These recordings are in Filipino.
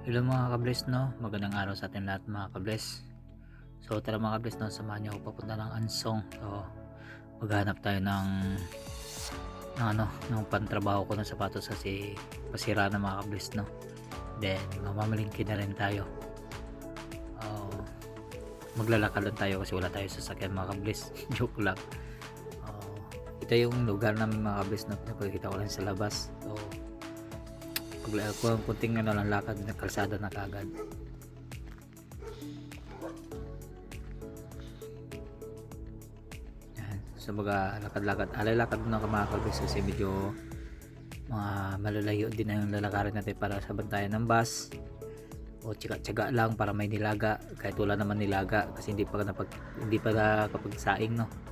Hello mga kabless no, magandang araw sa atin lahat mga kabless. So tara mga kabless no, samahan niyo ako papunta ng Ansong. So maghanap tayo ng, ng ano, ng pantrabaho ko ng sapatos kasi pasira na mga kabless no. Then mamamalingki na rin tayo. Oh, maglalakad lang tayo kasi wala tayo sa sakyan mga kabless. Joke lang. Oh, ito yung lugar namin mga kabless no, nakikita ko lang sa labas. So pag ko kunting ano lang lakad ng kalsada na kagad. Yan. So baga lakad-lakad. Alay lakad muna mga kalbis kasi medyo mga malalayo din na yung lalakarin natin para sa bantayan ng bus. O tsaga-tsaga lang para may nilaga. Kahit wala naman nilaga kasi hindi pa napag hindi pa nakapagsaing no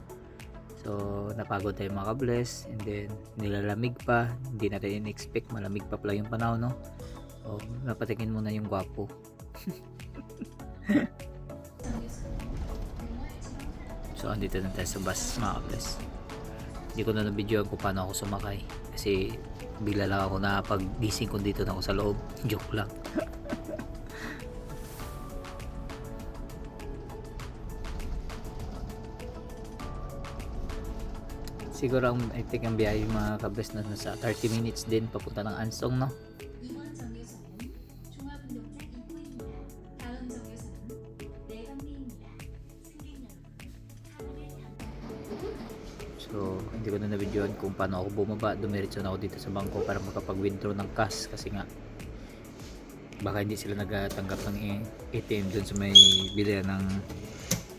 So, napagod tayo mga kabless and then nilalamig pa. Hindi natin in-expect malamig pa pala yung panahon, no? So, napatingin muna yung gwapo. so, andito na tayo sa bus mga kabless. Hindi ko na na-videoan kung paano ako sumakay. Kasi bigla lang ako na pag gising ko dito na ako sa loob. Joke lang. siguro ang I think ang biyahe mga kabres na nasa 30 minutes din papunta ng Ansong no So, hindi ko na na-videoan kung paano ako bumaba. Dumiretso na ako dito sa bangko para makapag-withdraw ng cash kasi nga baka hindi sila nagatanggap ng ATM doon sa may bilya ng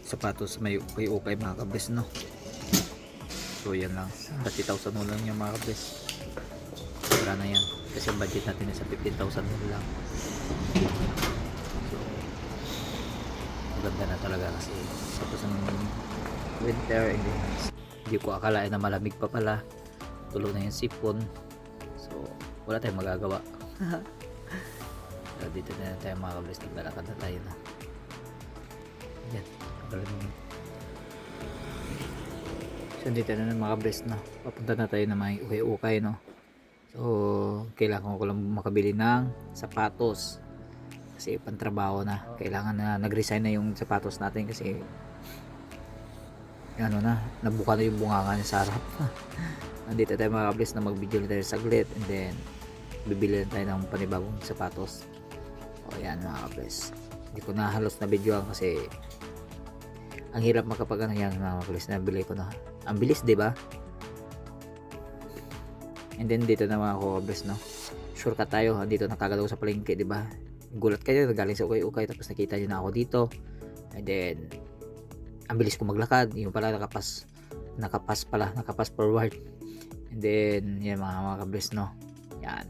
sapatos may ukay-ukay mga kabres no So yan lang. 30,000 mo lang yung mga kabes. Wala na yan. Kasi ang budget natin is sa 15,000 mo lang. So maganda na talaga kasi tapos ng winter hindi, hindi ko akalain na malamig pa pala tulo na yung sipon so wala tayong magagawa so, dito na tayo mga kablis naglalakad na tayo na yan galing so dito na mga kablis na papunta na tayo na may ukay-ukay no? So kailangan ko lang makabili ng sapatos. Kasi pantrabaho na. Kailangan na nag-resign na yung sapatos natin kasi ano na nabuka na yung bunganga niya sa harap. Nandito tayo mga kablis na mag-video na tayo saglit and then bibili na tayo ng panibagong sapatos. O yan mga kablis hindi ko na halos na videoan kasi ang hirap makapag ano yan mga kablis na bili ko na. Ang bilis di ba? And then dito na mga kablis no? Shortcut tayo dito nakagalaw sa palengke di ba? Gulat kayo galing sa ukay-ukay tapos nakita nyo na ako dito. And then ang bilis ko maglakad yung pala nakapas nakapas pala nakapas forward. And then yan mga mga kablis no? Yan.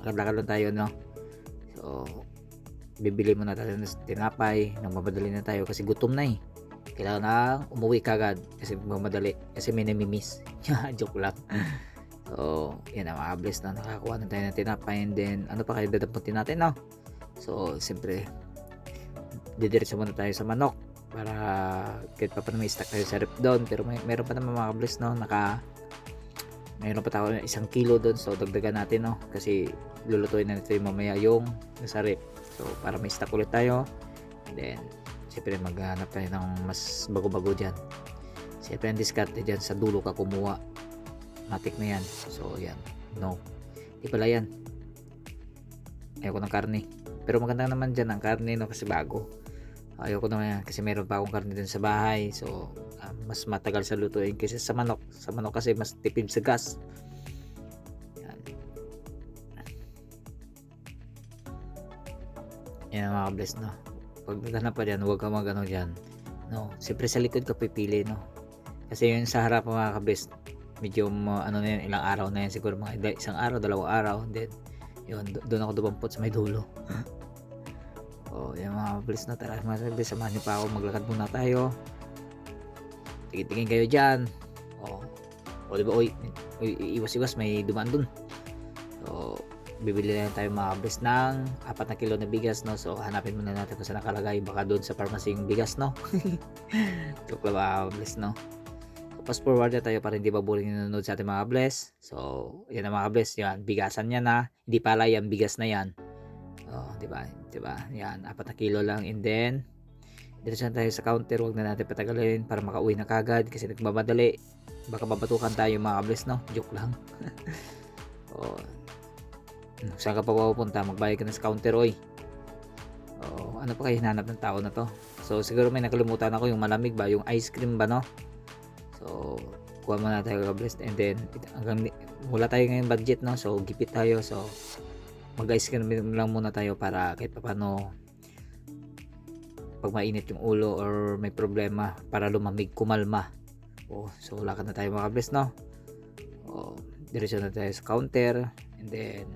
Lakad-lakad lang tayo no? So bibili muna tayo ng tinapay nang mamadali na tayo kasi gutom na eh kailangan na umuwi kagad kasi mamadali kasi may namimiss. Joke lang. So yan ang kablis na nakakuha na tayo ng tinapay and then ano pa kayo dadaputin natin no? So siyempre didiretso muna tayo sa manok para kahit pa paano may stock tayo sa rep doon. Pero may, meron pa naman mga kablis no? Naka mayroon pa tayo ng isang kilo doon. So dagdagan natin no? Kasi lulutuin na natin mamaya yung sa rep. So para may stock ulit tayo. And then siyempre maghanap tayo ng mas bago-bago dyan. Siyempre ang diskarte dyan sa dulo ka kumuha. Matik na yan. So yan. No. Di pala yan. Ayoko ng karne. Pero maganda naman dyan ang karne no kasi bago. Ayoko naman yan kasi meron pa akong karne dun sa bahay. So ah, mas matagal sa lutuin kasi sa manok. Sa manok kasi mas tipid sa gas. Yan ang mga bless no pag naghanap pa dyan huwag ka mag dyan no siyempre sa likod ka pipili no kasi yung sa harap mga kabes medyo mo- ano na yan ilang araw na yan siguro mga isang araw dalawang araw then yun do- doon ako dumampot sa may dulo Oh, yung mga bilis na tara mga bilis samahan niyo pa ako maglakad muna tayo. Tingin-tingin kayo diyan. Oh. O di ba oy, oy iwas-iwas may dumaan dun. Bibili na tayo mga bilis ng 4 na kilo na bigas no. So, hanapin muna natin kung saan nakalagay baka doon sa pharmacy yung bigas no. Joke lang mga bilis no. So, forward na tayo para hindi ba boring nanonood sa ating mga bless. So, yan ang mga bless. Yan, bigasan yan na. Hindi pala yan, bigas na yan. Oh, di ba? Di ba? Yan, apat na kilo lang and then diretso na tayo sa counter, wag na natin patagalin para makauwi na kagad kasi nagmamadali. Baka babatukan tayo mga kables, no? Joke lang. oh. Saan ka pa pupunta? Magbayad ka na sa counter, oy. Oh, ano pa kayo hinanap ng tao na to? So, siguro may nakalimutan ako yung malamig ba? Yung ice cream ba, no? So, kuha muna tayo kables and then hanggang wala tayo ngayon budget, no? So, gipit tayo. So, mag-ice cream lang muna tayo para kahit paano pag mainit yung ulo or may problema para lumamig, kumalma. Oh, so lakad na tayo mga kables, no? Oh, diretso na tayo sa counter and then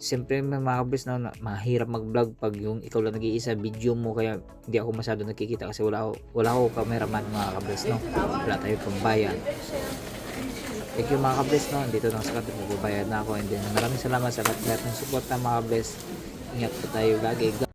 Siyempre may mga kables no, na- mahirap mag-vlog pag yung ikaw lang nag-iisa video mo kaya hindi ako masyado nakikita kasi wala ako, wala ako cameraman mga kables no. Wala tayong pambayad. Thank you mga kables no. Dito lang sa kanto magbabayad na ako and then maraming salamat sa lahat ng support na mga kables. Ingat po tayo lagi.